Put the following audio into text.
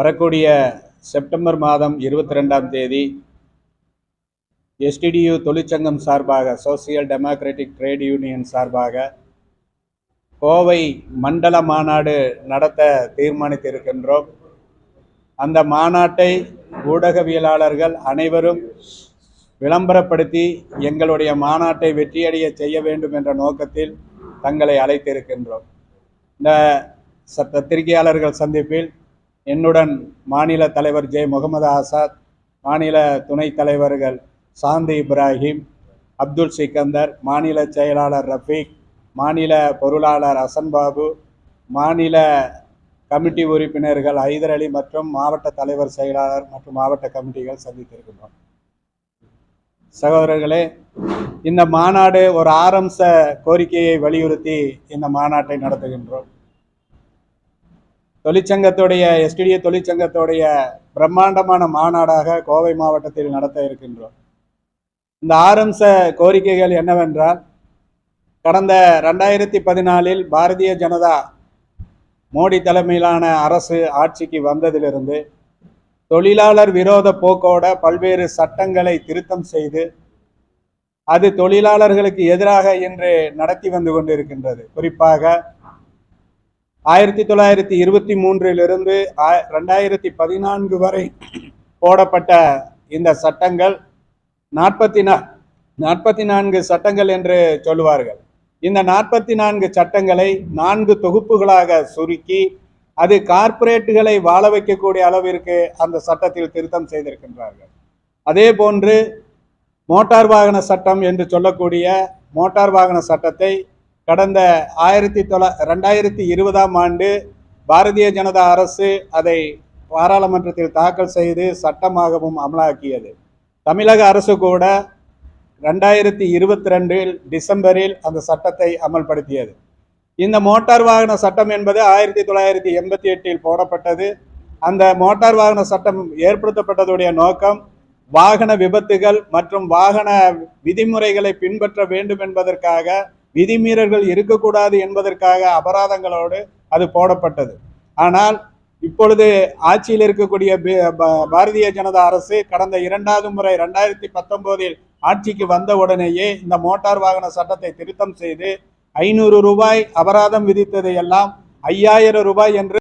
வரக்கூடிய செப்டம்பர் மாதம் இருபத்தி ரெண்டாம் தேதி எஸ்டிடியு தொழிற்சங்கம் சார்பாக சோசியல் டெமோக்ராட்டிக் ட்ரேட் யூனியன் சார்பாக கோவை மண்டல மாநாடு நடத்த தீர்மானித்திருக்கின்றோம். அந்த மாநாட்டை ஊடகவியலாளர்கள் அனைவரும் விளம்பரப்படுத்தி எங்களுடைய மாநாட்டை வெற்றியடைய செய்ய வேண்டும் என்ற நோக்கத்தில் தங்களை அழைத்திருக்கின்றோம். இந்த பத்திரிகையாளர்கள் சந்திப்பில் என்னுடன் மாநில தலைவர் ஜே. முகமது ஆசாத் மாநில துணைத் தலைவர்கள் சாந்தி இப்ராஹிம் அப்துல் சிக்கந்தர் மாநில செயலாளர் ரஃபீக் மாநில பொருளாளர் அசன்பாபு மாநில கமிட்டி உறுப்பினர்கள் ஹைதர் அலி மற்றும் மாவட்ட தலைவர் செயலாளர் மற்றும் மாவட்ட கமிட்டிகள் சந்தித்திருக்கின்றோம். சகோதரர்களே இந்த மாநாடு ஒரு ஆரம்ச கோரிக்கையை வலியுறுத்தி இந்த மாநாட்டை நடத்துகின்றோம். தொழிற்சங்கத்துடைய எஸ்டிடிஏ தொழிற்சங்கத்துடைய பிரம்மாண்டமான மாநாடாக கோவை மாவட்டத்தில் நடத்த இருக்கின்றோம். இந்த ஆரம்ச கோரிக்கைகள் என்னவென்றால் கடந்த ரெண்டாயிரத்தி பதினாலில் பாரதிய ஜனதா மோடி தலைமையிலான அரசு ஆட்சிக்கு வந்ததிலிருந்து தொழிலாளர் விரோத போக்கோட பல்வேறு சட்டங்களை திருத்தம் செய்து அது தொழிலாளர்களுக்கு எதிராக இன்று நடத்தி வந்து கொண்டிருக்கின்றது. குறிப்பாக ஆயிரத்தி தொள்ளாயிரத்தி இருபத்தி மூன்றிலிருந்து ஆ- ரெண்டாயிரத்தி பதினான்கு வரை போடப்பட்ட இந்த சட்டங்கள் நாற்பத்தி நா நாற்பத்தி நான்கு சட்டங்கள் என்று சொல்லுவார்கள். இந்த நாற்பத்தி நான்கு சட்டங்களை நான்கு தொகுப்புகளாக சுருக்கி அது கார்ப்பரேட்டுகளை வாழ வைக்கக்கூடிய அளவிற்கு அந்த சட்டத்தில் திருத்தம் செய்திருக்கின்றார்கள். அதே போன்று மோட்டார் வாகன சட்டம் என்று சொல்லக்கூடிய மோட்டார் வாகன சட்டத்தை கடந்த ஆயிரத்தி தொள்ள ரெண்டாயிரத்தி இருபதாம் ஆண்டு பாரதிய ஜனதா அரசு அதை பாராளுமன்றத்தில் தாக்கல் செய்து சட்டமாகவும் அமலாக்கியது. தமிழக அரசு கூட ரெண்டாயிரத்தி இருபத்தி ரெண்டில் டிசம்பரில் அந்த சட்டத்தை அமல்படுத்தியது. இந்த மோட்டார் வாகன சட்டம் என்பது ஆயிரத்தி தொள்ளாயிரத்தி எண்பத்தி எட்டில் போடப்பட்டது. அந்த மோட்டார் வாகன சட்டம் ஏற்படுத்தப்பட்டதுடைய நோக்கம் வாகன விபத்துகள் மற்றும் வாகன விதிமுறைகளை பின்பற்ற வேண்டும் என்பதற்காக விதிமீறல்கள் இருக்கக்கூடாது என்பதற்காக அபராதங்களோடு அது போடப்பட்டது. ஆனால் இப்பொழுது ஆட்சியில் இருக்கக்கூடிய பாரதிய ஜனதா அரசு கடந்த இரண்டாவது முறை ரெண்டாயிரத்தி பத்தொன்பதில் ஆட்சிக்கு வந்த உடனேயே இந்த மோட்டார் வாகன சட்டத்தை திருத்தம் செய்து ஐநூறு ரூபாய் அபராதம் விதித்ததை எல்லாம் ஐயாயிரம் ரூபாய் என்று